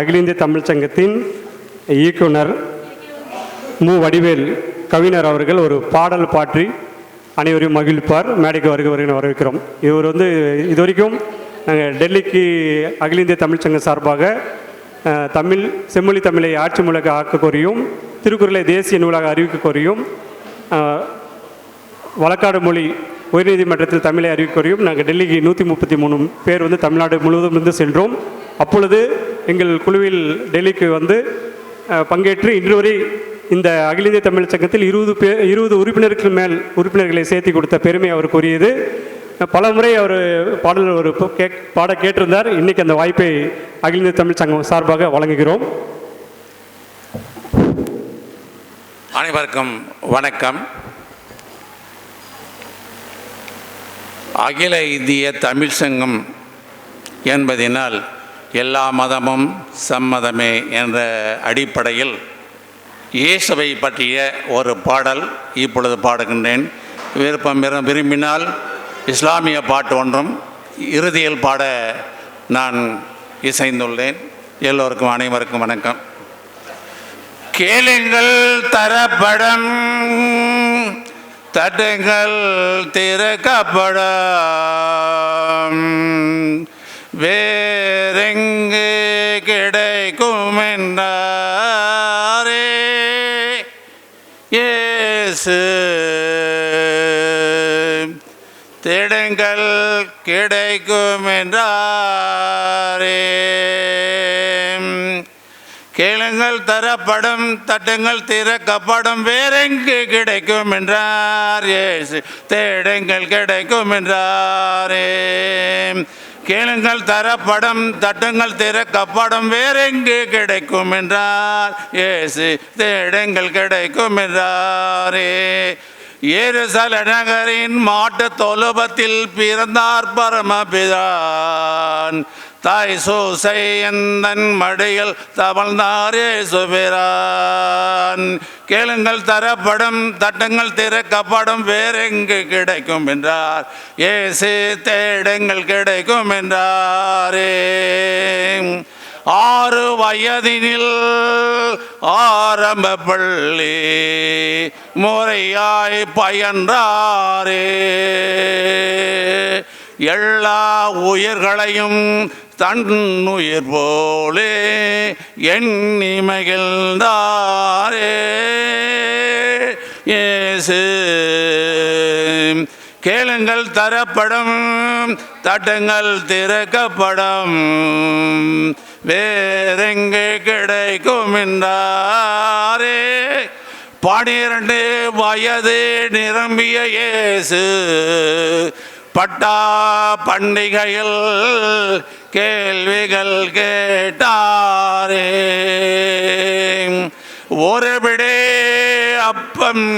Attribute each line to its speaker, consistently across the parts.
Speaker 1: அகில இந்திய தமிழ்ச் சங்கத்தின் இயக்குனர் மு. வடிவேல் கவிஞர் அவர்கள் ஒரு பாடல் பாற்றி அனைவரையும் மகிழ்ப்பார் மேடைக்கு வருக வருகிற வரவேற்கிறோம். இவர் வந்து இது வரைக்கும் நாங்கள் டெல்லிக்கு அகில இந்திய தமிழ்ச்சங்கம் சார்பாக தமிழ் செம்மொழி தமிழை ஆட்சி மொழியாக ஆக்க கோரியும் திருக்குறளை தேசிய நூலாக அறிவிக்க கோரியும் வழக்காடு மொழி உயர்நீதிமன்றத்தில் தமிழை அறிவிக்கோரையும் நாங்கள் டெல்லிக்கு நூற்றி முப்பத்தி மூணு பேர் வந்து தமிழ்நாடு முழுவதும் இருந்து சென்றோம். அப்பொழுது எங்கள் குழுவில் டெல்லிக்கு வந்து பங்கேற்று இன்று வரை இந்த அகில இந்திய தமிழ் சங்கத்தில் இருபது பே இருபது உறுப்பினருக்கு மேல் உறுப்பினர்களை சேர்த்து கொடுத்த பெருமை அவருக்கு உரியது பல முறை அவர் பாடல் ஒரு கே பாட கேட்டிருந்தார். இன்றைக்கி அந்த வாய்ப்பை அகில இந்திய தமிழ் சங்கம் சார்பாக வழங்குகிறோம்.
Speaker 2: அனைவருக்கும் வணக்கம். அகில இந்திய தமிழ் சங்கம் என்பதினால் எல்லா மதமும் சம்மதமே என்ற அடிப்படையில் இயேசுவை பற்றிய ஒரு பாடல் இப்பொழுது பாடுகின்றேன். விருப்பம் விரும்பினால் இஸ்லாமிய பாட்டு ஒன்றும் இறுதியில் பாட நான் இசைந்துள்ளேன். எல்லோருக்கும் அனைவருக்கும் வணக்கம். கேளுங்கள் தரப்படம் தட்டுங்கள் திறக்கப்படம் பேசு தேடுங்கள் கிடைக்கும் என்றாரே கேளுங்கள் தரப்படும் தட்டுங்கள் திறக்கப்படும் வேறெங்கு கிடைக்கும் என்றார் ஏசு தேடுங்கள் கிடைக்கும் என்றாரே கேளுங்கள் தர படம் தட்டுங்கள் திற திறக்கப்படும் வேறெங்கு கிடைக்கும் என்றார். ஏசு தேடுங்கள் கிடைக்கும் என்றாரே. ஏருசல நகரின் மாட்டு தொலுபத்தில் பிறந்தார் பரமபிதான். தாய் சோசை எந்தன் மடியில் தவழ்ந்தாரே சுபிரான் கேளுங்கள் தரப்படும் தட்டங்கள் திறக்கப்படும் வேறெங்கு கிடைக்கும் என்றார். ஏசு தேடங்கள் கிடைக்கும் என்றாரே. ஆறு வயதினில் ஆரம்ப பள்ளி முறையாய் பயின்றாரே. எல்லா உயிர்களையும் தன்னுயிர் போலே எண்ணி மகிழ்ந்தாரே ஏசு கேளுங்கள் தரப்படும் தட்டுங்கள் திறக்கப்படும். வேறெங்கே கிடைக்கும் என்றாரே. பனிரண்டு வயது நிரம்பிய இயேசு பட்டா பண்டிகையில் கேள்விகள் கேட்டாரே. ஒரு விடே அப்பம்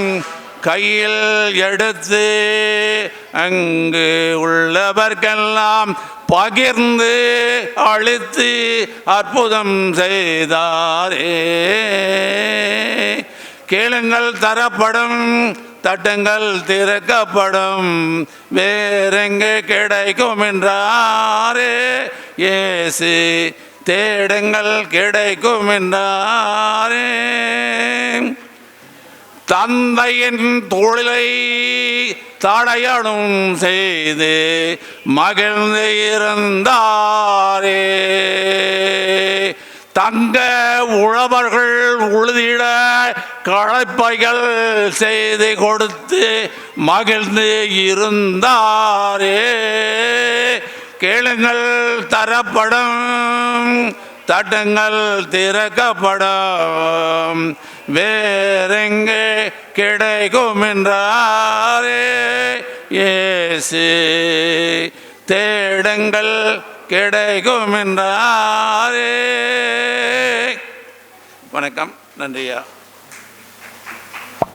Speaker 2: கையில் எடுத்து அங்கு உள்ளவர்க்கெல்லாம் பகிர்ந்து அழித்து அற்புதம் செய்தாரே. கேளுங்கள் தரப்படும் தட்டங்கள் திறக்கப்படும். வேறெங்கே கிடைக்கும் என்றாரே ஏசு தேடுங்கள் கிடைக்கும் என்றாரே தந்தையின் தொழிலை தடையணும் செய்து மகிழ்ந்து இருந்தாரே. தங்க உழவர்கள் உழுதிட களைப்பைகள் செய்து கொடுத்து மகிழ்ந்து இருந்தாரே. கேளுங்கள் தரப்படும். தட்டங்கள் திறக்கப்படும். வேறெங்கே கிடைக்கும் என்றாரே ஏசு தேடுங்கள். கிடைக்கும் என்றாரே வணக்கம் நன்றியா?